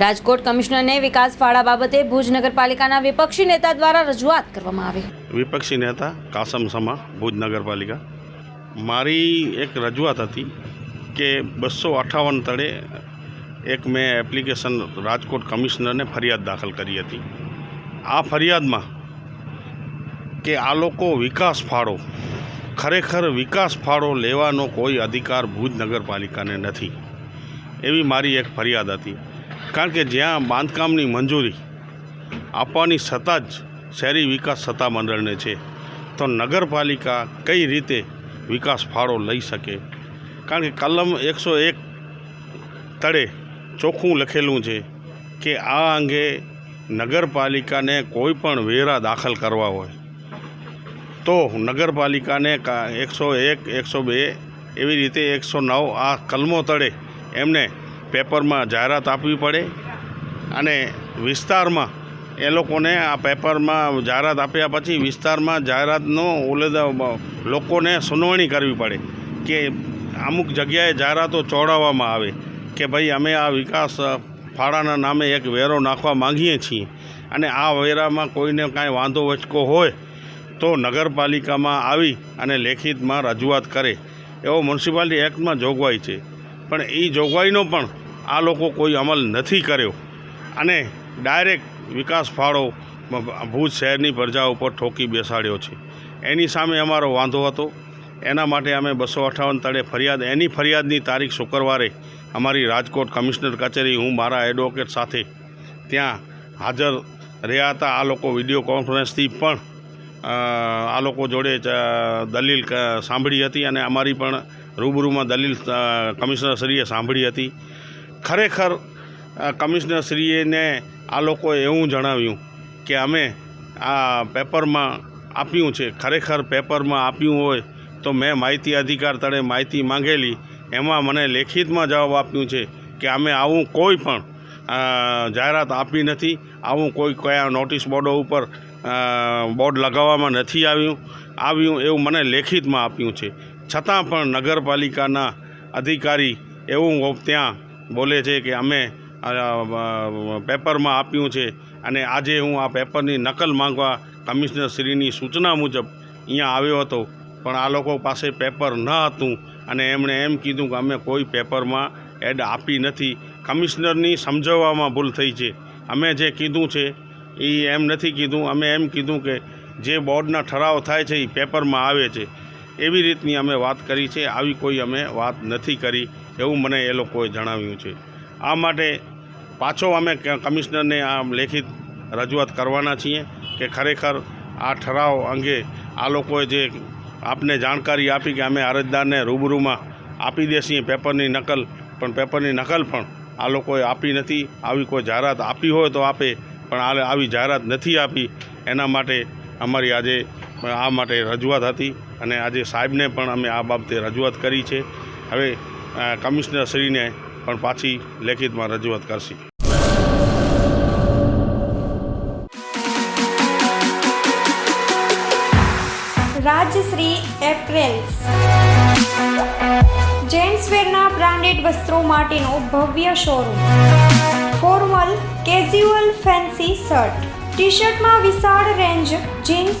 રાજકોટ કમિશનરને વિકાસ ફાળા બાબતે ભુજ નગરપાલિકાના વિપક્ષી નેતા દ્વારા રજૂઆત કરવામાં આવી. વિપક્ષી નેતા કાસમ સમા, ભુજ નગરપાલિકા. મારી એક રજૂઆત હતી કે બસો અઠ્ઠાવન તળે એક મેં એપ્લિકેશન રાજકોટ કમિશનરને ફરિયાદ દાખલ કરી હતી. આ ફરિયાદમાં કે આ લોકો વિકાસ ફાળો, ખરેખર વિકાસ ફાળો લેવાનો કોઈ અધિકાર ભુજ નગરપાલિકાને નથી. એવી મારી એક ફરિયાદ હતી. કારણ કે જ્યાં બાંધકામની મંજૂરી, આપવાની સત્તા જ શહેરી વિકાસ સત્તા મંડળને છે, તો નગરપાલિકા કઈ રીતે વિકાસ ફાળો લઈ શકે? કારણ કે કલમ એકસો એક તળે ચોખ્ખું લખેલું છે કે આ અંગે નગરપાલિકાને કોઈ પણ વેરા દાખલ કરવા હોય. તો નગરપાલિકાને એકસો એક, એકસો બે એવી રીતે એકસો નવ આ કલમો તળે એમને પેપરમાં જાહેરાત આપવી પડે અને વિસ્તારમાં એ લોકોને આ પેપરમાં જાહેરાત આપ્યા પછી વિસ્તારમાં જાહેરાતનો ઓલેદા લોકોને સુનાવણી કરવી પડે કે અમુક જગ્યાએ જાહેરાતો ચોડાવવામાં આવે કે ભાઈ અમે આ વિકાસ ફાળાના નામે એક વેરો નાખવા માંગીએ છીએ અને આ વેરામાં કોઈને કાંઈ વાંધો વચકો હોય તો નગરપાલિકામાં આવી અને લેખિતમાં રજૂઆત કરે એવો મ્યુનિસિપાલિટી એક્ટમાં જોગવાઈ છે. પણ એ જોગવાઈનો પણ આ લોકો કોઈ અમલ નથી કર્યો. અને ડાયરેક્ટ વિકાસ ફાળો ભુજ શહેરની પ્રજા ઉપર ઠોકી બેસાડ્યો છે. એની સામે અમારો વાંધો હતો. એના માટે અમે બસો અઠ્ઠાવન તળે ફરિયાદ, એની ફરિયાદની તારીખ શુક્રવારે અમારી રાજકોટ કમિશનર કચેરી, હું મારા એડવોકેટ સાથે ત્યાં હાજર રહ્યા હતા. આ લોકો વીડિયો કોન્ફરન્સથી પણ આ લોકો જોડે દલીલ સાંભળી હતી અને અમારી પણ રૂબરૂમાં દલીલ કમિશનરશ્રીએ સાંભળી હતી. ખરેખર કમિશનરશ્રીએને આ લોકોએ એવું જણાવ્યું કે અમે આ પેપરમાં આપ્યું છે, ખરેખર પેપરમાં આપ્યું હોય તો મેં માહિતી અધિકાર તળે માહિતી માંગેલી. એમાં મને લેખિતમાં જવાબ આપ્યું છે કે અમે આવું કોઈ પણ જાહેરાત આપી નથી. આવું કોઈ કયા નોટિસ બોર્ડો ઉપર બોર્ડ લગાવવામાં નથી આવ્યું. આવ્યું એવું મને લેખિતમાં આપ્યું છે. છતાં પણ નગરપાલિકાના અધિકારી એવું ત્યાં બોલે છે કે અમે પેપરમાં આપ્યું છે અને આજે હું આ પેપરની નકલ માંગવા કમિશનરશ્રીની સૂચના મુજબ અહીંયા આવ્યો હતો. પણ આ લોકો પાસે પેપર ન હતું અને એમણે એમ કીધું કે અમે કોઈ પેપરમાં એડ આપી નથી. કમિશનરની સમજાવવામાં ભૂલ થઈ છે. અમે જે કીધું છે એ એમ નથી કીધું. અમે એમ કીધું કે જે બોર્ડના ઠરાવ થાય છે એ પેપરમાં આવે છે. એવી રીતની અમે વાત કરી છે, આવી કોઈ અમે વાત નથી કરી એવું મને એ લોકોએ જણાવ્યું છે. આ માટે પાછો અમે કમિશનરને આ લેખિત રજૂઆત કરવાના છીએ કે ખરેખર આ ઠરાવ અંગે આ લોકોએ જે આપને જાણકારી આપી કે અમે અરજદારને રૂબરૂમાં આપી દેશીએ પેપરની નકલ, પણ પેપરની નકલ પણ આ લોકોએ આપી નથી. આવી કોઈ જાહેરાત આપી હોય તો આપે, પણ આવી જાહેરાત નથી આપી. એના માટે અમારી આજે આ માટે રજૂઆત હતી અને આજે સાહેબને પણ અમે આ બાબતે રજૂઆત કરી છે. હવે કમિશનરશ્રીને પણ પાછી લેખિતમાં રજૂઆત કરશી. રાજશ્રી એપ્રેલ્સ જેન્ટ્સવેરના બ્રાન્ડેડ વસ્ત્રો માટેનો ભવ્ય showroom. Formal casual fancy shirt. T શર્ટમાં વિશાળ રેન્જ જીન્સ